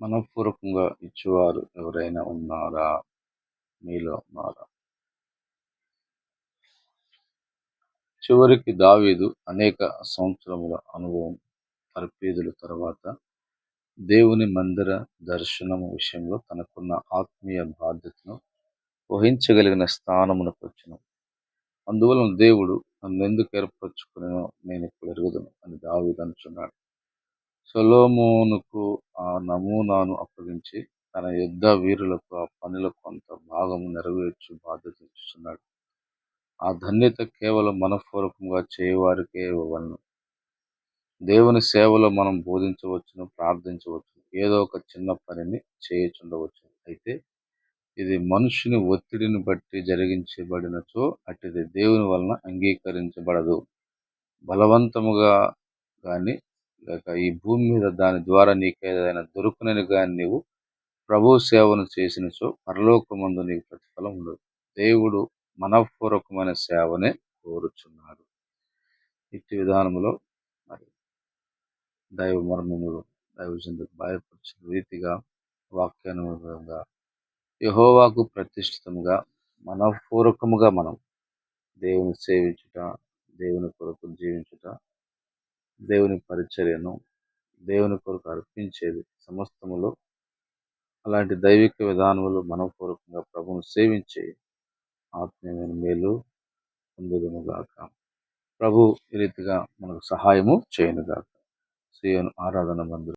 మనఃపూర్వకంగా ఇచ్చేవారు ఎవరైనా ఉన్నారా? మీలో ఉన్నారా? చివరికి దావీదు అనేక సంవత్సరముల అనుభవం తర్పీదుల తర్వాత దేవుని మందిర దర్శనము విషయంలో తనకున్న ఆత్మీయ బాధ్యతను వహించగలిగిన స్థానమునకు వచ్చిన అందువలన దేవుడు నన్ను ఎందుకు ఏర్పరచుకునేనో నేను ఇప్పుడు ఎరుగుదను అని దావీదు అంటున్నాడు. సొలోమోనుకు ఆ నమూనాను అప్పగించి తన యుద్ధ వీరులకు ఆ పనిలో కొంత భాగము నెరవేర్చు బాధ్యత ఇస్తున్నాడు ఆ ధన్యత కేవలం మనఃపూర్వకంగా చేయవారికే ఇవ్వవలను. దేవుని సేవలో మనం బోధించవచ్చును ప్రార్థించవచ్చు ఏదో ఒక చిన్న పనిని చేయుచుండవచ్చు. అయితే ఇది మనుషుని ఒత్తిడిని బట్టి జరిగించబడినచో అటుది దేవుని వలన అంగీకరించబడదు. బలవంతముగా కానీ లేక ఈ భూమి మీద దాని ద్వారా నీకు ఏదైనా దొరుకునని కానీ నీవు ప్రభు సేవను చేసినచో పరలోకమందు నీకు ప్రతిఫలం ఉండదు. దేవుడు మనఃపూర్వకమైన సేవనే కోరుచున్నాడు. ఇట్టి విధానంలో మరి దైవ మర్మములు దైవజనులకు భయపరిచిన రీతిగా వాక్యానుగుణంగా యహోవాకు ప్రతిష్ఠితంగా మనఃపూర్వకముగా మనం దేవుని సేవించుట దేవుని కొరకు జీవించుట దేవుని పరిచర్యను దేవుని కొరకు అర్పించేది సమస్తములో. అలాంటి దైవిక విధానములు మనపూర్వకంగా ప్రభును సేవించే ఆత్మీయమైన మేలు పొందుదునుగాక. ప్రభు ఈ రీతిగా మనకు సహాయము చేయనుగాక. శ్రీయను ఆరాధన మందిరం.